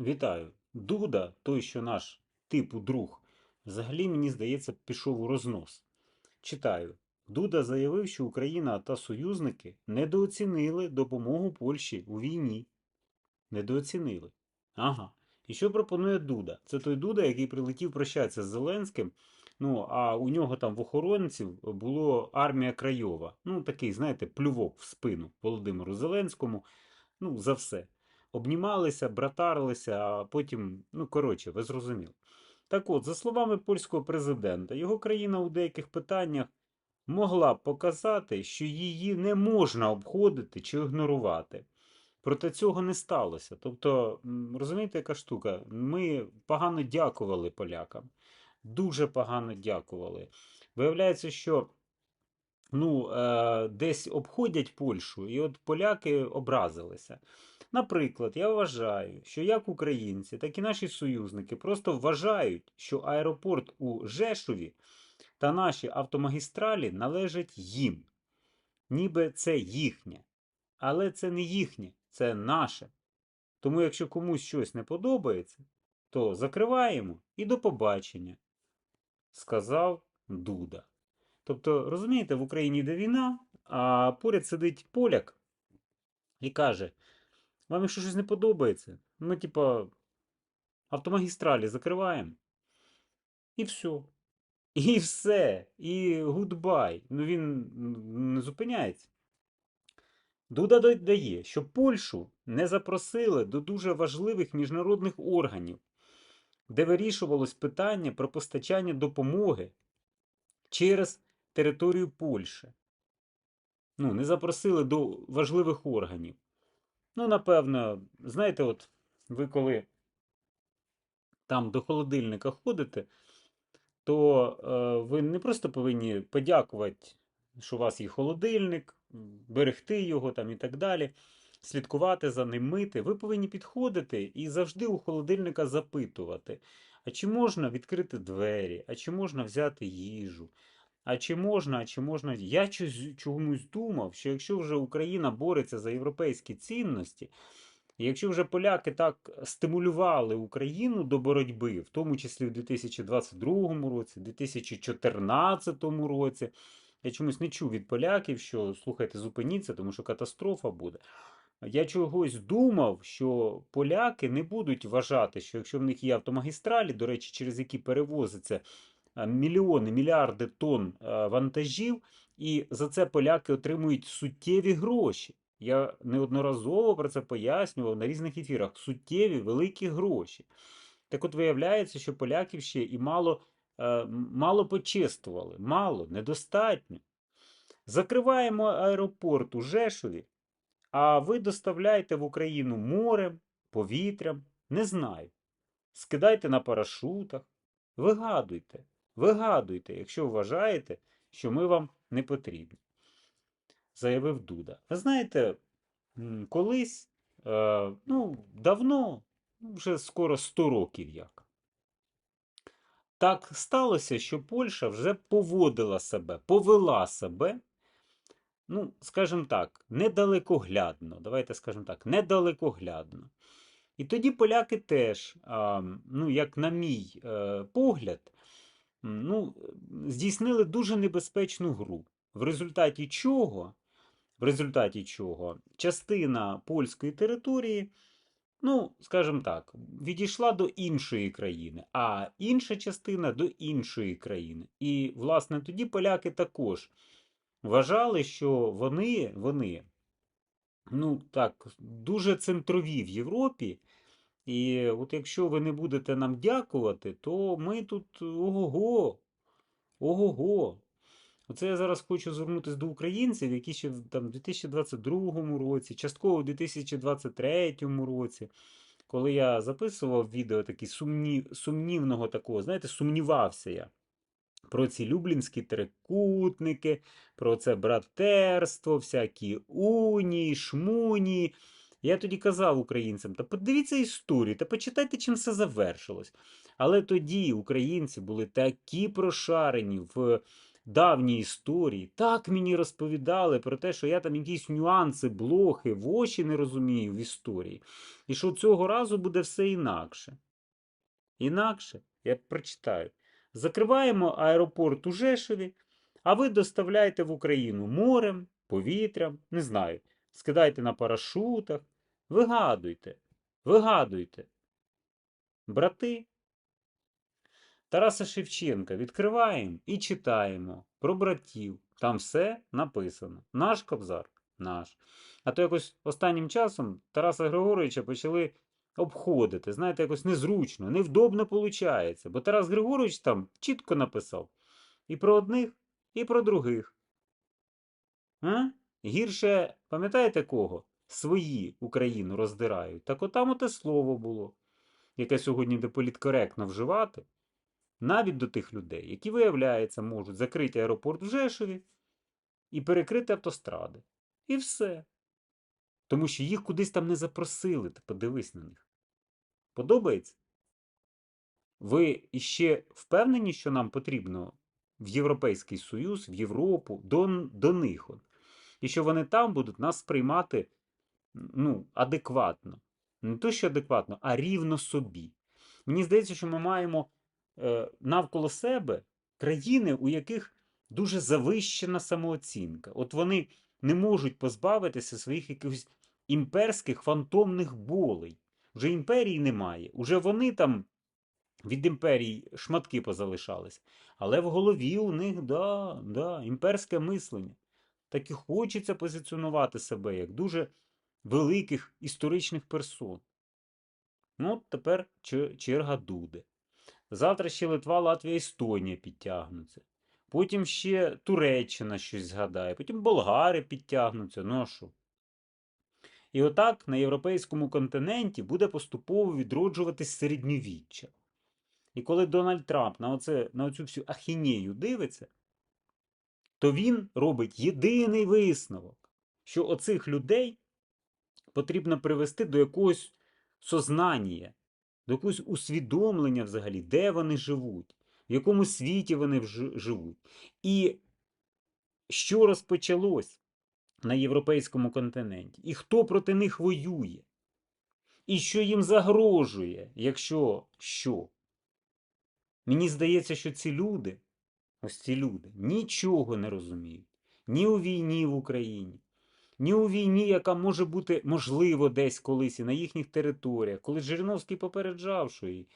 Вітаю. Дуда, той, що наш типу друг, взагалі, мені здається, пішов у рознос. Читаю. Дуда заявив, що Україна та союзники недооцінили допомогу Польщі у війні. Недооцінили. Ага. І що пропонує Дуда? Це той Дуда, який прилетів прощатися з Зеленським. Ну, а у нього там в охоронців було армія Крайова. Ну, такий, знаєте, плювок в спину Володимиру Зеленському. Ну, за все. Обнімалися, братарилися, а потім, ну, коротше, ви зрозуміли. Так от, за словами польського президента, його країна у деяких питаннях могла б показати, що її не можна обходити чи ігнорувати. Проте цього не сталося. Тобто, розумієте, яка штука? Ми погано дякували полякам. Дуже погано дякували. Виявляється, що ну, е, десь обходять Польщу, і от поляки образилися. Наприклад, я вважаю, що як українці, так і наші союзники просто вважають, що аеропорт у Жешові та наші автомагістралі належать їм. Ніби це їхнє. Але це не їхнє, це наше. Тому якщо комусь щось не подобається, то закриваємо і до побачення, сказав Дуда. Тобто, розумієте, в Україні йде війна, а поряд сидить поляк і каже: вам якщо щось не подобається, ми, типа, автомагістралі закриваємо. І все. І все. І гудбай. Ну він не зупиняється. Дуда додає, що Польщу не запросили до дуже важливих міжнародних органів, де вирішувалось питання про постачання допомоги через територію Польщі. Ну, не запросили до важливих органів. Ну, напевно, знаєте, от ви коли там до холодильника ходите, то е, ви не просто повинні подякувати, що у вас є холодильник, берегти його там і так далі, слідкувати за ним, мити. Ви повинні підходити і завжди у холодильника запитувати, а чи можна відкрити двері, а чи можна взяти їжу. А чи можна, а чи можна. Я чомусь думав, що якщо вже Україна бореться за європейські цінності, якщо вже поляки так стимулювали Україну до боротьби, в тому числі в 2022 році, 2014 році, я чомусь не чув від поляків, що слухайте, зупиніться, тому що катастрофа буде. Я чогось думав, що поляки не будуть вважати, що якщо в них є автомагістралі, до речі, через які перевозиться мільйони, мільярди тонн вантажів, і за це поляки отримують суттєві гроші. Я неодноразово про це пояснював на різних ефірах. Суттєві великі гроші. Так от виявляється, що поляків ще і мало, е, мало почистували. Мало, недостатньо. Закриваємо аеропорт у Жешові, а ви доставляєте в Україну морем, повітрям, не знаю. Скидайте на парашутах, вигадуйте, вигадуйте, якщо вважаєте, що ми вам не потрібні, заявив Дуда. Ви знаєте, колись, е, ну, давно, ну, вже скоро 100 років як. Так сталося, що Польща вже поводила себе, повела себе, ну, скажімо так, недалекоглядно. Давайте скажемо так, недалекоглядно. І тоді поляки теж, ну, як на мій е, погляд, ну, здійснили дуже небезпечну гру, в результаті чого, в результаті чого частина польської території, ну, скажімо так, відійшла до іншої країни, а інша частина до іншої країни. І, власне, тоді поляки також вважали, що вони, вони ну так, дуже центрові в Європі. І от якщо ви не будете нам дякувати, то ми тут ого-го, ого-го. Оце я зараз хочу звернутися до українців, які ще в 2022 році, частково в 2023 році, коли я записував відео такі сумнів, сумнівного такого, знаєте, сумнівався я про ці люблінські трикутники, про це братерство, всякі унії, шмунії. Я тоді казав українцям, та подивіться історію, та почитайте, чим все завершилось. Але тоді українці були такі прошарені в давні історії, так мені розповідали про те, що я там якісь нюанси, блохи, в очі не розумію в історії. І що цього разу буде все інакше. Інакше, я прочитаю. Закриваємо аеропорт у Жешові, а ви доставляєте в Україну морем, повітрям, не знаю, скидайте на парашутах. Вигадуйте, вигадуйте. Брати. Тараса Шевченка відкриваємо і читаємо про братів. Там все написано. Наш кобзар, наш. А то якось останнім часом Тараса Григоровича почали обходити. Знаєте, якось незручно, невдобно виходить. Бо Тарас Григорович там чітко написав і про одних, і про других. А? Гірше, пам'ятаєте кого? Свої Україну роздирають. Так отам оте слово було, яке сьогодні де політкоректно вживати, навіть до тих людей, які, виявляється, можуть закрити аеропорт в Жешові і перекрити автостради. І все. Тому що їх кудись там не запросили, ти подивись на них. Подобається? Ви іще впевнені, що нам потрібно в Європейський Союз, в Європу, до, до них? І що вони там будуть нас сприймати ну, адекватно. Не то, що адекватно, а рівно собі. Мені здається, що ми маємо е, навколо себе країни, у яких дуже завищена самооцінка. От вони не можуть позбавитися своїх якихось імперських фантомних болей. Вже імперії немає. Уже вони там від імперії шматки позалишались. Але в голові у них да, да, імперське мислення. Так і хочеться позиціонувати себе як дуже великих історичних персон. Ну, от тепер черга Дуди. Завтра ще Литва, Латвія, Естонія підтягнуться. Потім ще Туреччина щось згадає, потім болгари підтягнуться. Ну а що? І отак на європейському континенті буде поступово відроджуватись середньовіччя. І коли Дональд Трамп на, оце, на оцю всю ахінею дивиться, то він робить єдиний висновок, що оцих людей потрібно привести до якогось сознання, до якогось усвідомлення взагалі, де вони живуть, в якому світі вони живуть. І що розпочалось на європейському континенті, і хто проти них воює, і що їм загрожує, якщо що. Мені здається, що ці люди, ось ці люди, нічого не розуміють. Ні у війні в Україні, ні у війні, яка може бути можливо десь колись і на їхніх територіях, коли Жириновський попереджав, що і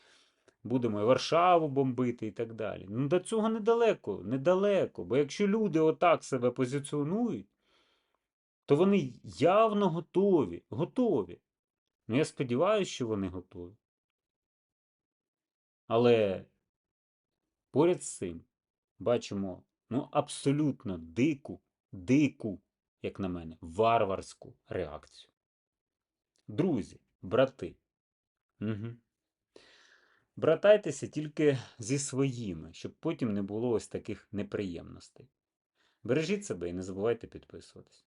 будемо і Варшаву бомбити і так далі. Ну до цього недалеко, недалеко. Бо якщо люди отак себе позиціонують, то вони явно готові, готові. Ну, я сподіваюся, що вони готові. Але поряд з цим бачимо ну, абсолютно дику, дику, як на мене, варварську реакцію. Друзі, брати. Угу. Братайтеся тільки зі своїми, щоб потім не було ось таких неприємностей. Бережіть себе і не забувайте підписуватись.